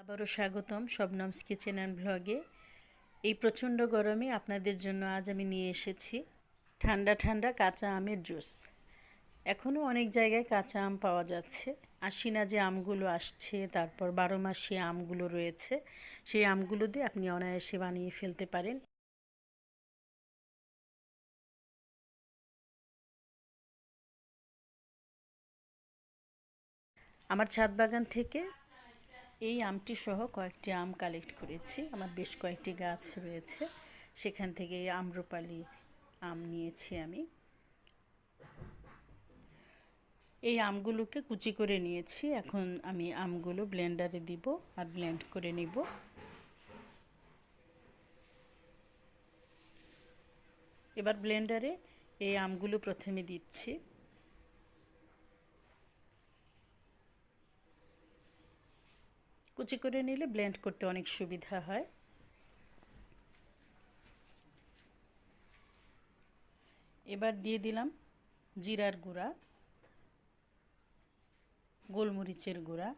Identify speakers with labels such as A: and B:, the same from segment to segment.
A: আবারও স্বাগতম শবনমস kitchen and ব্লগে। এই প্রচণ্ড গরমে আপনাদের জন্য আজ আমি নিয়ে এসেছি ঠান্ডা ঠান্ডা কাঁচা আমের জুস। এখনও অনেক জায়গায় কাঁচা আম পাওয়া যাচ্ছে। আশিনা যে আমগুলো আসছে, তারপর বারো মাসি আমগুলো রয়েছে, সেই আমগুলো দিয়ে আপনি অনায়াসে বানিয়ে ফেলতে পারেন। আমার ছাদ বাগান থেকে এই আমটি সহ কয়েকটি আম কালেক্ট করেছি। আমার বেশ কয়েকটি গাছ রয়েছে। সেখান থেকে আম্রপালি আম নিয়েছি আমি। এই আমগুলোকে কুচি করে নিয়েছি। এখন আমি আমগুলো ব্লেন্ডারে দিব আর ব্লেন্ড করে নিব। এবার ব্লেন্ডারে এই আমগুলো প্রথমে দিচ্ছি। কুচি করে নিলে ব্লেন্ড করতে অনেক সুবিধা হয়। এবার দিয়ে দিলাম জিরার গুঁড়া, গোলমরিচের গুঁড়া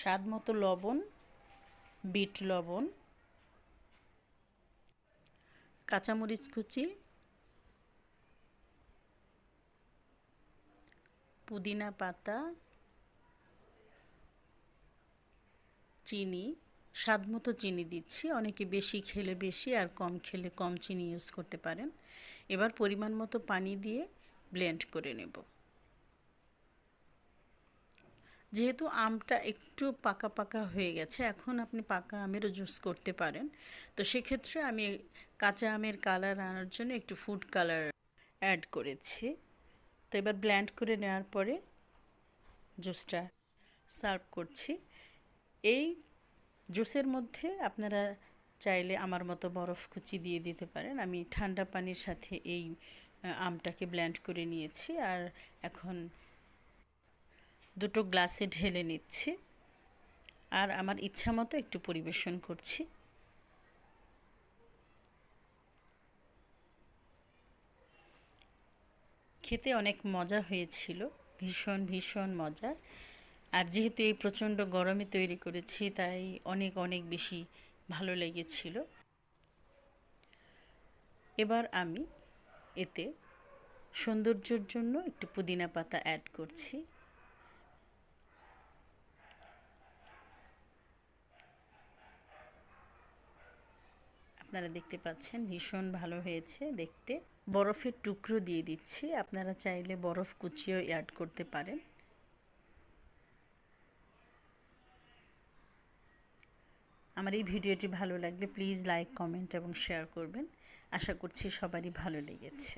A: স্বাদ মতো লবণ, বিট লবণ, কাঁচামরিচ কুচি, পুদিনা পাতা চিনি, স্বাদ মতো চিনি দিচ্ছি। অনেকে বেশি খেলে বেশি আর কম খেলে কম চিনি ইউজ করতে পারেন। এবার পরিমাণ মতো পানি দিয়ে ব্লেন্ড করে নেব। যেহেতু আমটা একটু পাকা পাকা হয়ে গেছে, এখন আপনি পাকা আমেরও জুস করতে পারেন। তো সেক্ষেত্রে আমি কাঁচা আমের কালার আনার জন্য একটু ফুড কালার অ্যাড করেছি। তো এবার ব্ল্যান্ড করে নেওয়ার পরে জুসটা সার্ভ করছি। এই জুসের মধ্যে আপনারা চাইলে আমার মতো বরফ কুচি দিয়ে দিতে পারেন। আমি ঠান্ডা পানির সাথে এই আমটাকে ব্ল্যান্ড করে নিয়েছি আর এখন দুটো গ্লাসে ঢেলে নিচ্ছি আর আমার ইচ্ছা মতো একটু পরিবেশন করছি। খেতে অনেক মজা হয়েছিল, ভীষণ ভীষণ মজার। আর যেহেতু এই প্রচণ্ড গরমে তৈরি করেছি, তাই অনেক অনেক বেশি ভালো লেগেছিল। এবার আমি এতে সৌন্দর্যের জন্য একটু পুদিনা পাতা অ্যাড করছি। আপনারা দেখতে পাচ্ছেন, ভীষণ ভালো হয়েছে দেখতে। বরফের টুকরো দিয়ে দিচ্ছি, আপনারা চাইলে বরফ কুচিও অ্যাড করতে পারেন। আমার এই ভিডিওটি ভালো লাগলে প্লিজ লাইক, কমেন্ট এবং শেয়ার করবেন। আশা করছি সবারই ভালো লেগেছে।